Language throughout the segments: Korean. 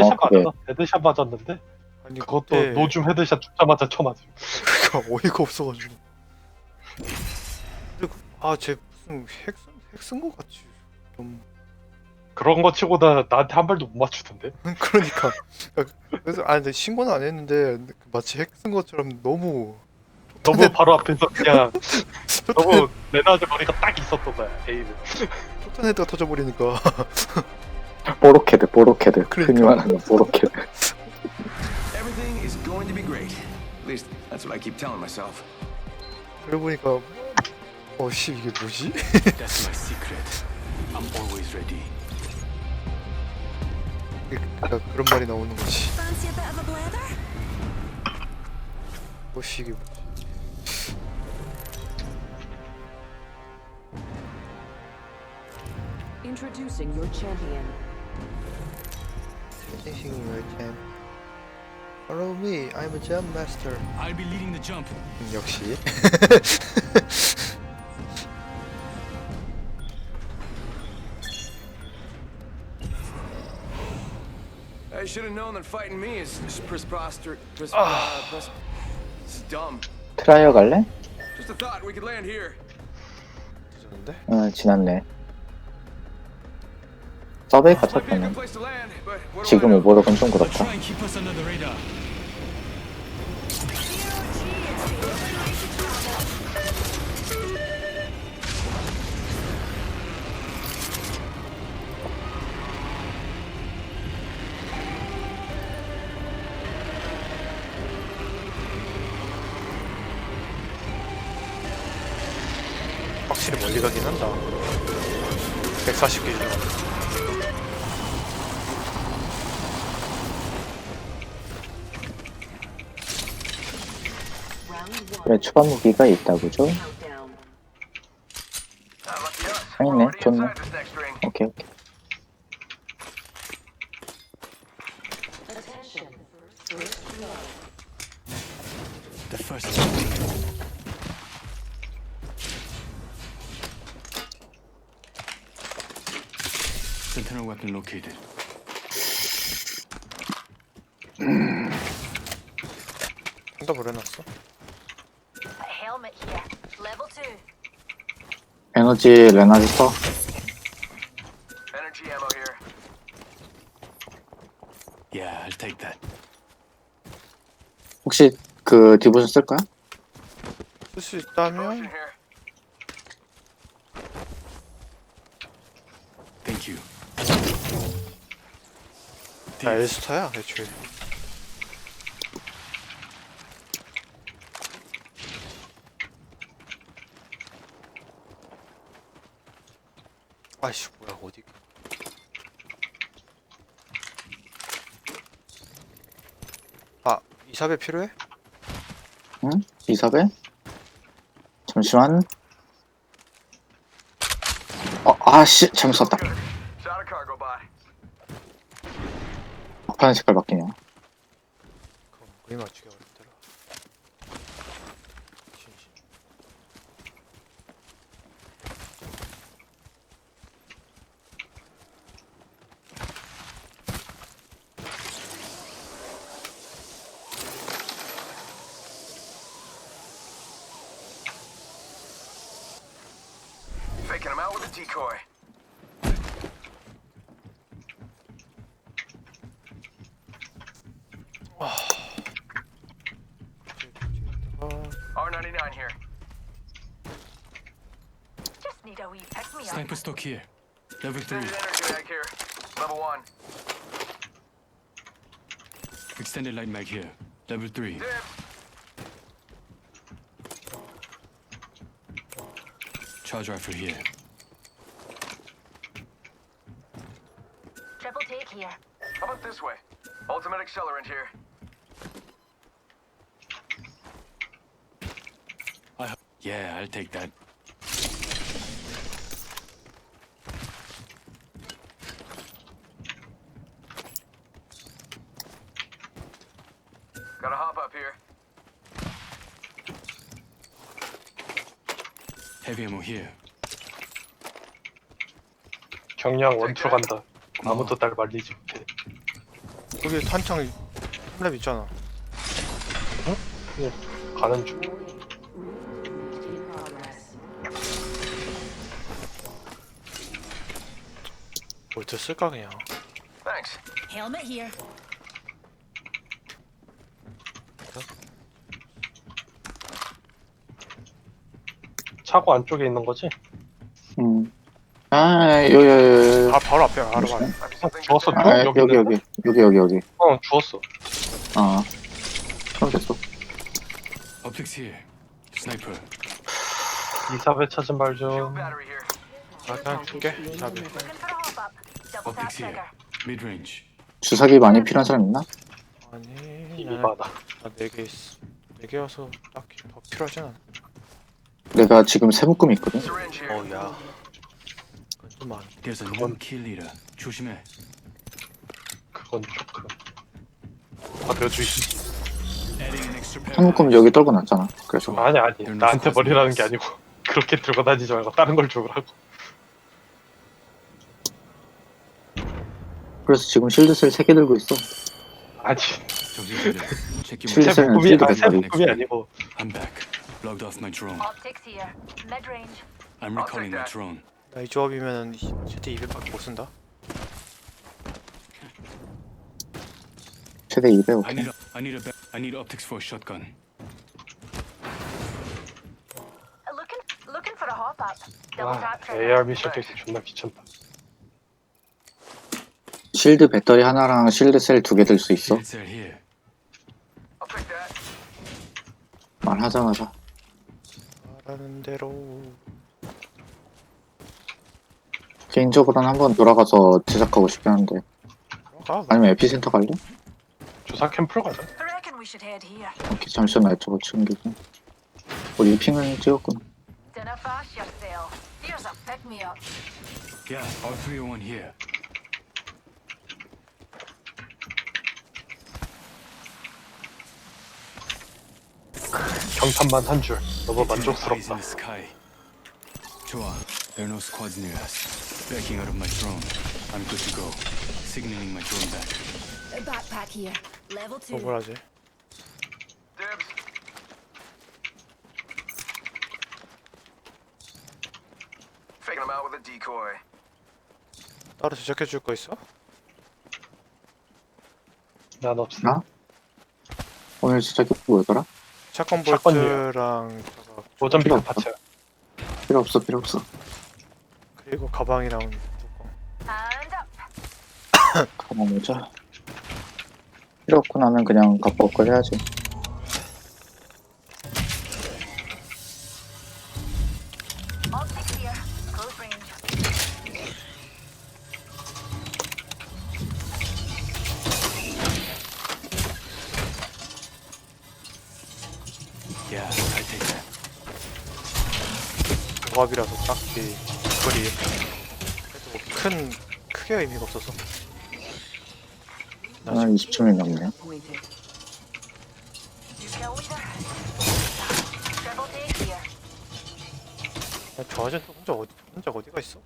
헤드샷 정확하게. 맞았어. 헤드샷 맞았는데 아니 그것도 그때 노줌 헤드샷 죽자마자 쳐맞음. 그러니까 어이가 없어가지고. 근데 그- 아쟤 무슨 핵핵쓴거 같지. 좀 그런 거 치고다 나한테 한 발도 못 맞추던데. 그러니까 그래서 아 근데 신고는 안 했는데 마치 핵쓴 것처럼 너무 너무 바로 앞에서 그냥 너무 레나드 머리가 딱 있었던 거야. 에이는. 폭탄 헤드가 터져버리니까 뽀로케드 뽀로케드 흔히 그러니까. 말하는 뽀로케드 Everything is going to be great. At least that's what I keep telling myself. 그러고 보니까 어씨 이게 뭐지? That's my secret. I'm always ready. 그러니까 그런 말이 나오는 거지. Fancy a bit of a blather? 어씨 이게 뭐지? Introducing your champion. Finishing your attempt. Follow me. I'm a jump master. I'll be leading the jump. 음, 역시. I should have known that fighting me is is preposter. Pres- uh, pres- this is dumb. 트라이어 갈래? Just a thought we could land here. 늦었는데? 응 지났네 서베이 I 지금 know? 오버로는 좀 그렇다 추가 무기가 있다고죠? 아니네 좋네 오케이 오케이. Sentinel weapon located. 한다 버려놨어. Helmet here. Level 2. 에너지 레나드 써 Energy ammo here. Yeah, I'll take that. 혹시 그 디보션 쓸 거야? 쓸수 있다면 here. Thank you. 나 엘스타야 애초에. 아이씨 뭐야 어디? 아 이사배 필요해? 응? 이섭에? 잠시만 어 아씨 잘못 썼다. 파란 색깔 decoy. 아, R99 here. Just need a wee pick me up. Sniper stock here. Level 3. Extended energy mag here. Level one. Extended light mag here. Level 3. Dibs. Charge rifle here. Triple take here. How about this way? Ultimate accelerant here. I h- yeah, I'll take that. Gotta hop up here. Heavy ammo here. 경량 원투 간다. 아무도 날 말리지 못해. 거기 탄창 랩 있잖아. 가는 중. 볼트 쓸까 그냥. Thanks. Helmet here. 차고 안쪽에 있는 거지? 음. 아, 여기, 여기, 여기. 아 바로 앞에 바로 앞에. 어, 주웠어? 또? 아, 여기, 여기? 여기. 여기, 여기, 여기. 어, 주웠어. 아. 됐어. Sniper. 이사배 찾은 말 좀. Battery here. 아 그냥 줄게. 샵에. 주사기 많이 필요한 사람 있나? 아니 이미 나는 많아. 나네개 있어. 네 개여서 딱히 더 필요하진 않아. 내가 지금 세 묶음 있거든? 어야. 그건 좀 많아. There's a new kill leader. 조심해. 그건 조금. 받아주시. Adding an extra pair. 한 묶음 여기 떨고 놨잖아. 그래서. 아니, 아니. 나한테 머리라는 게 아니고. 그렇게 들고 다니지 말고 다른 걸 주라고. 그래서 지금 실드셀 세개 들고 있어. 아니. 정신 차려. Check 실드 배터리. 부품이 아니고. I'm back. Logged off my drone. Optics here. Mid range. I'm recalling my drone. 나 이 조합이면 최대 200밖에 못 쓴다. 최대 200, I 오케이. need a, I need a ba- I need optics for a shotgun. Uh, Looking, looking for a hop up. Double 아, tap trigger. AR 미션 되기 존나 귀찮다. 실드 배터리 하나랑 실드 셀 두 개 들 수 있어. Shield cell here. I'll take that. 말하자마자. 말하는 대로. 개인적으로는 한번 돌아가서 제작하고 싶긴 한데. 가. 아니면 에피센터 갈래? 주사 캠프로 가자. I reckon we should head here. 오케이, 잠시만 저거 챙기고. 우리 핑은 찍었구나. Dinner fast yourself. Here's a pick me up. Yeah, R301 here. 경탄만 한 줄. 너무 Eyes in 만족스럽다. the sky. 좋아. There are no squads near us. Backing out of my drone. I'm good to go. Signaling my drone back. A backpack here. Level 또 2. 뭐라지? Dibs. Faking them out with a decoy. 따로 제작해 줄 거 있어? 난 없어. 나? 오늘 제작이 뭐였더라? 샷건 샷건이에요. 볼트랑 저거 모전비트 필요 없다. 파츠야. 필요 없어, 필요 없어. 그리고 가방이랑 뚜껑. 가방 모자. 필요 없고 나면 그냥 갖고 올 걸 해야지. Close range. Yeah, I take that. 조합이라서 딱히 거리 큰 크게 의미가 없어서. 나 한 지금 20초이 넘네. Appointed. You kill leader. Triple take here. 저 아저씨 혼자 어디 혼자 어디가 있어?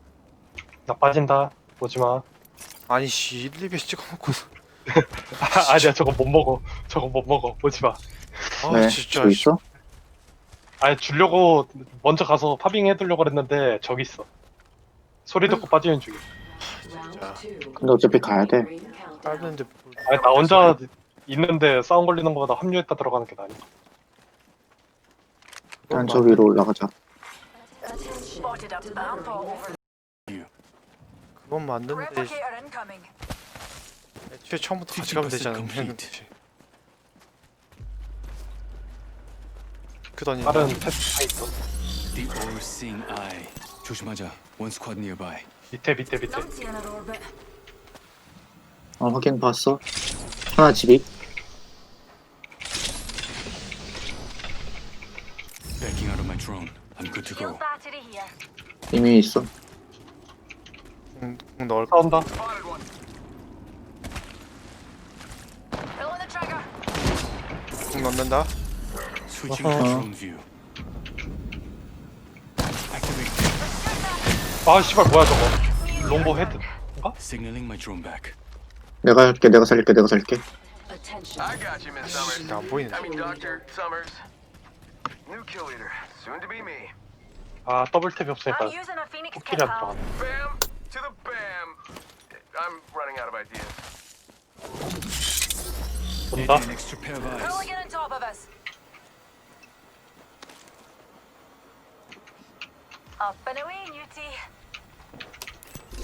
나 빠진다. 오지 마. 아니 씨 1, 2배 찍어놓고 아, 아니야, 저거 못 먹어. 저거 못 먹어. 오지 마. 아 왜? 진짜 씨. 있어? 아니, 주려고 먼저 가서 파빙 해두려고 그랬는데, 저기 있어. 소리 듣고 빠지는 중이야. 자. two. 근데 어차피 가야 돼. 뭘- 아니, 나 혼자 있는데 싸움 걸리는 거보다 합류했다 들어가는 게 나으니까. 일단 저 위로 올라가자. Spotted over. 그건 맞는데 Replicator incoming. 애초에 처음부터 같이 가면 되잖아. 50% complete. 그더니 다른 테스트 다 있어. The all-seeing eye. 조심하자. One squad nearby. 밑에, 밑에, 밑에. Orbit. 어, 확인 봤어. 하나 집이. Backing out of my drone. I'm good to go. Shield battery here. 이미 있어. 공, 공 넣을 싸운다. Spotted one. Pulling the trigger. 공 넣는다. Switching Uh-huh. to drone view. Activate. 아, 씨발, 뭐야, 저거. 롱보 헤드. Signaling my drone back. 내가 할게 내가 살릴게 내가 살릴게 Attention. I got you, Miss Summers. 안 보이네. I mean, Doctor Summers. New kill leader, soon to be me. 아 더블 탭이 없으니까 I'm using a Phoenix 코끼리 안 pal. 들어가네 Bam to the bam. I'm running out of ideas. 온다 Maybe an extra pair of eyes. Hooligan on top of us. Up and away, Newty.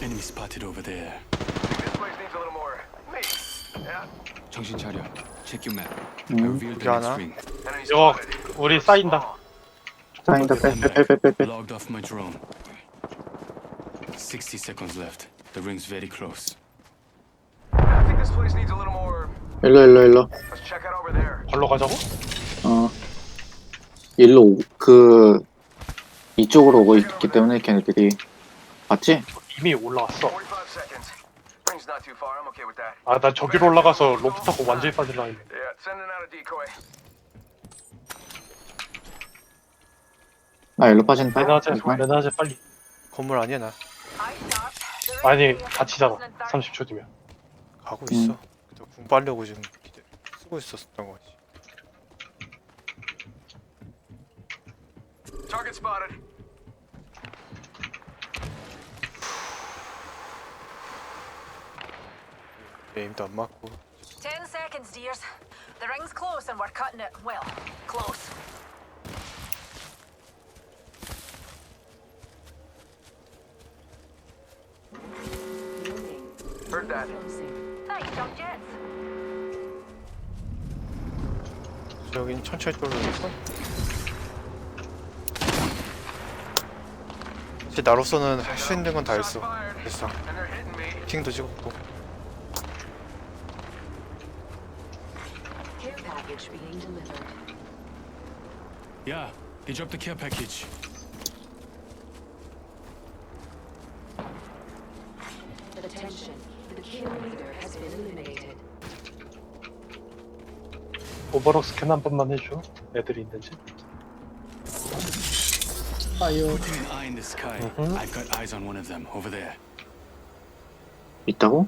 Enemy spotted over there. 정신 차려. Check your map. I 음. revealed the 여기 next 하나? ring. Enemy 이거 spotted. 우리 쌓인다 쌓인다 빼빼빼빼빼 Logged off my drone. 60 seconds left. The ring's very close. I think this place needs a little more. 일로 일로 일로 Let's check out over there. 걸로 가자고? 어 일로 오, 그 이쪽으로 오고 있기 때문에 걔네들이 봤지? 이미 올라왔어 45 seconds. Ring's not too far. I'm okay with that. 아 나 저기로 올라가서 로프 타고 완전히 빠질라 했네 Yeah, sending out a decoy. 나 일로 빠진다 레나제. 레나제 빨리 건물 아니야 나. 아니 1030. 30초 뒤면 가고 음. 있어. 그때 궁 빨려고 지금 기대 쓰고 있었던 거지. Target spotted. 에임도 안 맞고. Ten seconds, dears. The ring's close and we're cutting it. Well, close. Heard that. Nice jump jets. 여긴 천천히 뚫어줬어. 이제 나로서는 할 수 있는 건 다 했어. 됐어. 팅도 찍었고. Care package being delivered. Yeah, he dropped the care package. Attention. The kill leader has been eliminated. 오버럭 스캔 한 번만 해줘 애들이 있는지 Putting an eye in the sky. Mhm. I've got eyes on one of them over there. 있다고?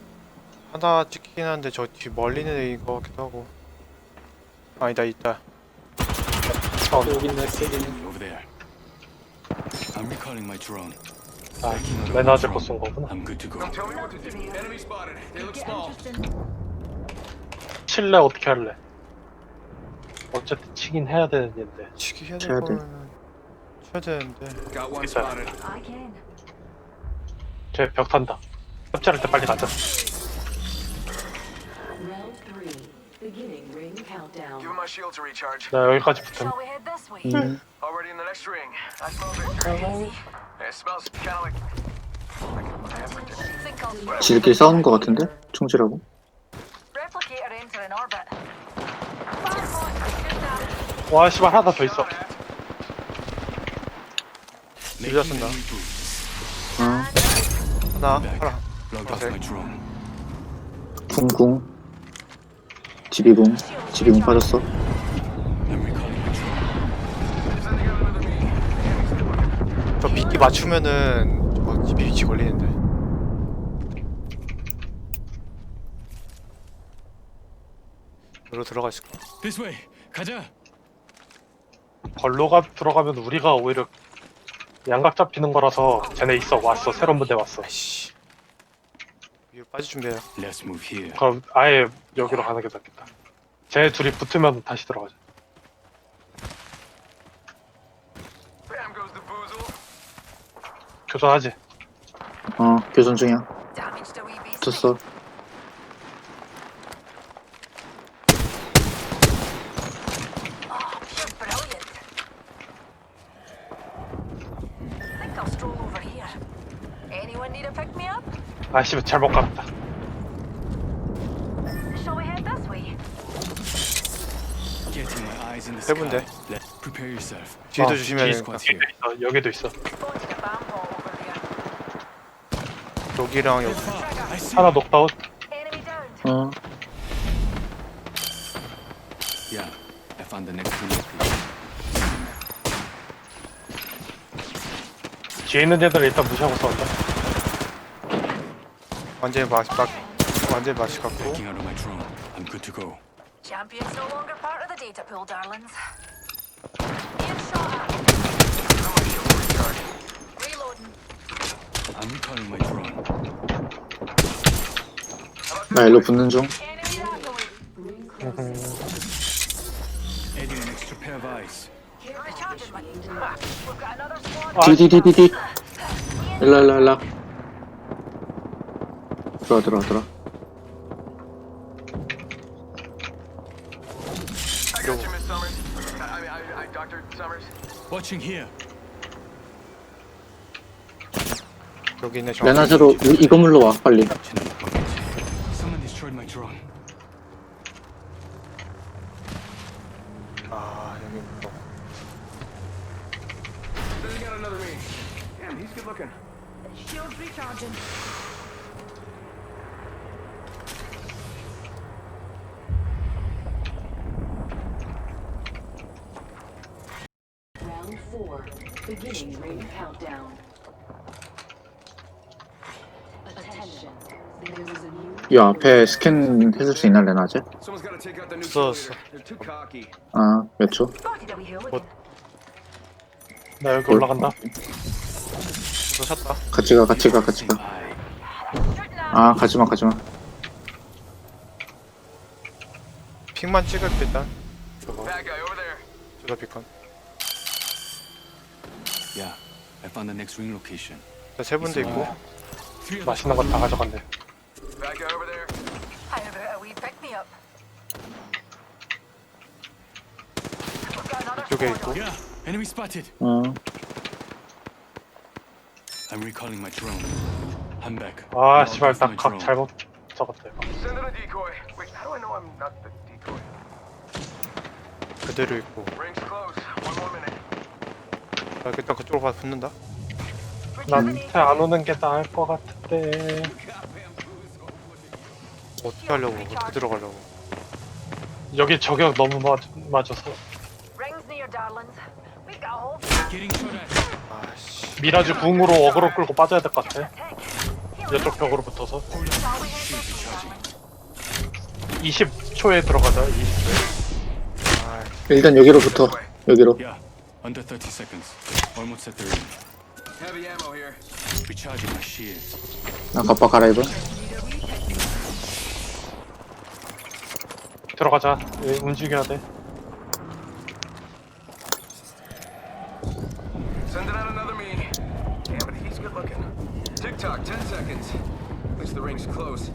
하나 찍히긴 한데 저 뒤 멀리는 애인 것 같기도 하고. 아니다 있다. Enemy over there. I'm recalling my drone. 아 drone. 거쓴 거구나 I'm good to go. Don't tell me what to do. Enemy spotted. They look small. 칠래 어떻게 할래 어쨌든 치긴 해야 되는 일인데 치기 해야 쳐야 될 돼. 거면은 쳐야 되는데. Got one It's a- spotted. I can. 쟤벽 탄다 짭짤할 때 빨리 가자 Beginning ring countdown. Give him my shield to recharge. 나 여기까지 붙음 Shall we head this way? 음. Already in the next ring. I smell victory. It smells kind of like. Think I'll 지들끼리 싸우는 것 같은데? down. 와 씨발 하나 더 있어 boots. 어 하나. 하나. Off my drone. 궁궁 지비궁 지비궁 빠졌어. 저 비기 맞추면은 저 집이 위치 걸리는데. 여기로 들어가 있을까? This way. 가자. 걸로 가 들어가면 우리가 오히려 양각 잡히는 거라서 쟤네 있어 왔어 새로운 부대 왔어 아이씨. 위로 빠질 준비해요. Let's move here. 그럼 아예 여기로 가는 게 낫겠다 쟤네 둘이 붙으면 다시 들어가자. 교전하지 어 교전 중이야 Damaged a wee beast. 붙었어 Oh, you're brilliant. Think I'll stroll over here. Anyone need a pick me up? 아 씨발 잘못 갔다 Shall we head this way? Getting my eyes in the 해본데. sky. Let prepare yourself. 뒤에도 어, 조심해야 뒤에 되니까. 뒤에도 있어 여기도 있어 Spotted a bam hole over there. 여기랑 여기. I see. 하나 녹다운 Enemy down. 어 Yeah, I found the next reload. 뒤에 있는 애들 일단 무시하고 싸운다 완전히 막, 막 완전 맛이 같고 Backing out of my drone. I'm good to go. Champion's no longer part of the data pool, darlings. Being shot at. Reloading. I'm recalling my drone. 나 일로 붙는 중. Enemy rifle. Adding an extra pair of eyes. Recharging my. We've got another squad. 디디디디디. 일라 일라 일라. 들어와 들어와 들어와. I got you, Miss Summers. I, I, I, I Dr. Summers. Watching here. 여기 있네 정 레나제로 이, 이 건물로 와 빨리. Someone destroyed my drone. 아 여기 뭐 we got another me. Damn, he's good looking. Shields recharging. Beginning ring countdown. Attention. There is a new 이 앞에 스캔 해줄 수 있나 레나제? Someone's got to take out the new So- kill leader. They're too cocky. 아 몇 초? Spotted hooligan. 나 여기 올라간다. 또 샀다 같이 가 같이 가 같이 가. 아 가지마 가지마. 픽만 찍을게 일단 저거 Bad guy over there. 저거 비컨 Yeah, I found the next ring location. 세 분도 있고 Three of us. 맛있는 거 다 가져간대. Bad guy over there. How about a wee pick me up? We've got another 이쪽에 squad 있고 on. Yeah, enemy spotted. 어 I'm recalling my drone. I'm back. 아 Now 씨발 go for my 나 각 drone. 잘못 적었다 이거. Send in a decoy. Wait, how do I know I'm not the decoy? 그대로 있고 Ring's close. One more minute. 나 일단 그쪽으로 가서 붙는다 나한테 안 오는 게 나을 것 같은데. 어떻게 하려고 어떻게 들어가려고 여기 저격 너무 맞, 맞아서 Rings near, darlings. We've got a whole Getting shot at. 아씨 미라지 궁으로 어그로 끌고 빠져야 될 것 같아. tank. 이쪽 벽으로 붙어서 Hold on. Shields recharging. 20초에 들어가자. 20초에. 아 일단 여기로 붙어. 여기로. Yeah, under 30 seconds. Almost at the ring. Heavy ammo here. Recharging my shields. 나 갑바 갈아입어. 들어가자. 예, 움직여야 돼. Sending out another me. Damn it, he's good looking. Tick tock, 10 seconds. At least the ring's close.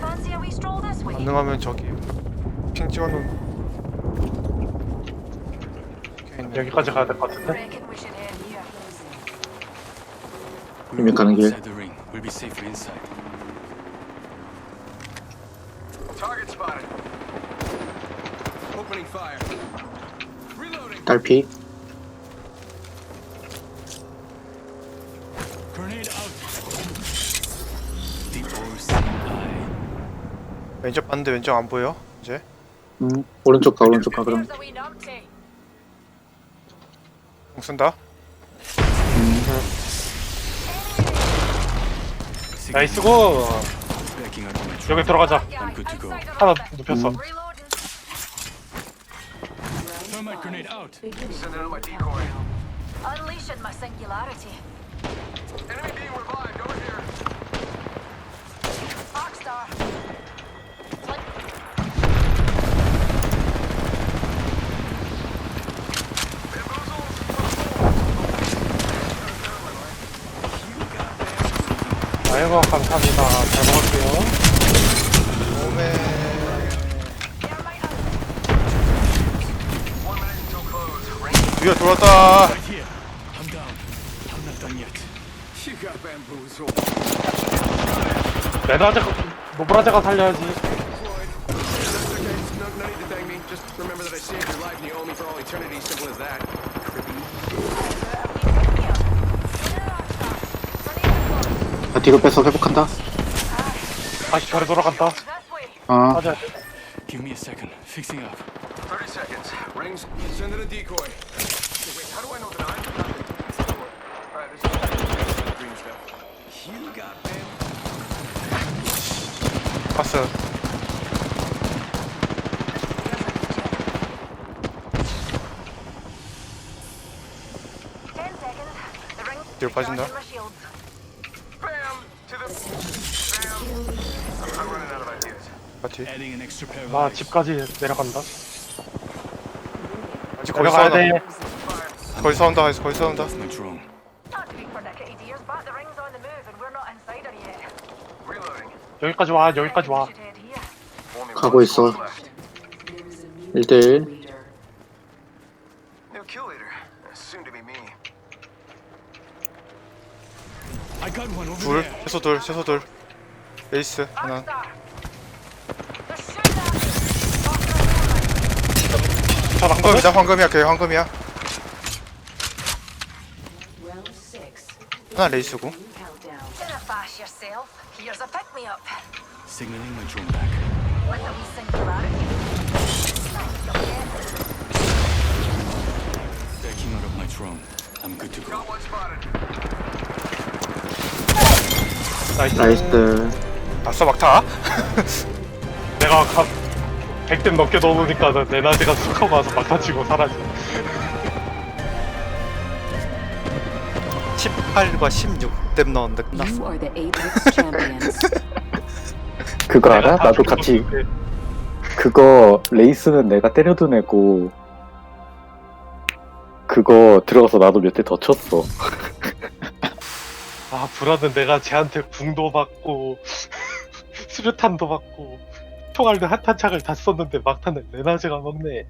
Fancy a wee stroll this way? 가능하면 저기 핑 찍어놓은 이렇게 있네. 여기까지 가야 될 것 같은데. Reckon we should head here. 이미 가는 길. Outside the ring. We'll be safer inside. Target spotted. Opening fire. Reloading. 딸피. Grenade out. The all-seeing eye. 왼쪽 봤는데 왼쪽 안 보여 이제 음 오른쪽 가 오른쪽 가 그럼. Here's a wee numpty. 쓴다 나이스고. Out of my drone. 여기 들어가자. I'm good to go. Outside of 하나 눕혔어. Thermite grenade out. ring decoy. countdown. Unleashing my singularity. Enemy being revived over here. Arcstar. 아이고 감사합니다. 잘 먹을게요. 몸에 Thermite out. One minute until close. Ring. 위에 들어왔다 Right here. I'm down. I'm not done yet. You got bamboozled. 레나제가 노브라제가 살려야지. Floyd. That's okay. No, no need to thank me. Just remember that I saved your life and you owe that. Creepy. 나 뒤로 빼서 회복한다. 다시 절에 돌아간다. 아 맞아. Give me a second. Fixing up. 30 seconds. Rings. Send in a decoy. Wait, how do I know that I'm not the decoy? Alright, this is green stuff. You got. 봤어. Ten seconds. The ring. 뒤로 빠진다. 맞지? Adding an extra pair of 아 eyes. 집까지 내려간다 아직 거기 내려가야 싸운다. 돼 거기 싸운다. 거기 싸운다. Off my drone. Not to be pernickety, dears, but the ring's on the move and we're not inside her yet. Reloading. 여기까지 와 여기까지 와 가고 있어. squad left. There is a new 1대1 leader. New kill leader. Soon to be me. I got one over 둘. there. 최소 둘. 최소 둘. 에이스 하나. 자 황금이다. 황금이야. 걔 황금이야. 하나 레이스고. Yourself. Here's a pick me up. Signaling my drone back. With a wee singularity. Backing out of my drone. I'm good to go. Got one spotted. 나이스 나이스 아싸 막타. 내가 가, 100댐 넘게 넣어놓으니까 내 나지가 쑥 하고 와서 막타 치고 사라져 18과 16 댐 넣었는데 끝났어. You are the Apex champions. 그거 알아? 나도 같이 그거 레이스는 내가 때려둔 애고 그거 들어가서 나도 몇 대 더 쳤어 아 불안은 내가 쟤한테 궁도 받고 수류탄도 받고 총알도 한 탄창을 다 썼는데 막탄을 레나제가 먹네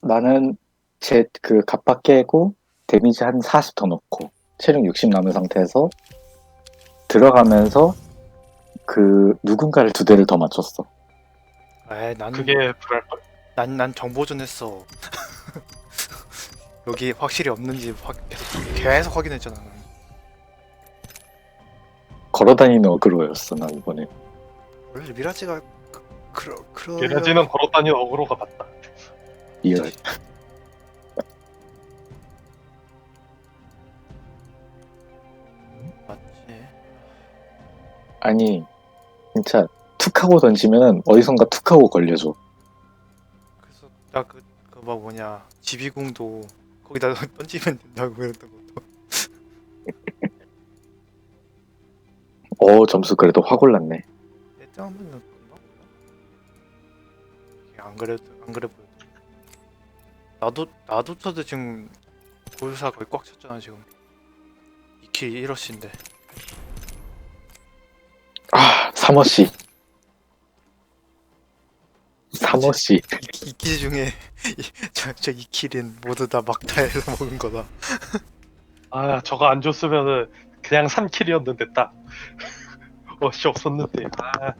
나는 제 그 갑박 깨고 데미지 한 40 더 넣고 체력 60 남은 상태에서 들어가면서 그 누군가를 두 대를 더 맞췄어 에이 난 그게 불알걸? 난, 난 정보전 했어. 여기 확실히 없는지 확, 계속, 계속 확인했잖아. 난. 걸어다니는 어그로였어 나 이번에 원래 미라지가 그, 그러, 그러, 레나제는 걸어다니는 어그로가 맞다 리얼 아니 진짜 툭 하고 던지면 어디선가 툭 하고 걸려줘 그래서 나그 그 막 뭐냐 지비궁도 거기다 던지면 된다고 그랬던 것도. 어 점수 그래도 확 올랐네 일단 한번 넣었나? 이게 안 그래도 안 그래 보여. 나도 나도 쳐도 지금 골사 거의 꽉 찼잖아 지금. 2킬 1러시인데. 아 3호씨. 3호씨. 2킬 중에 저저 2킬은 모두 다 막타에서 먹은 거다. 아 저거 안 줬으면은 그냥 3킬이었는데 딱. 어씨 없었는데. 아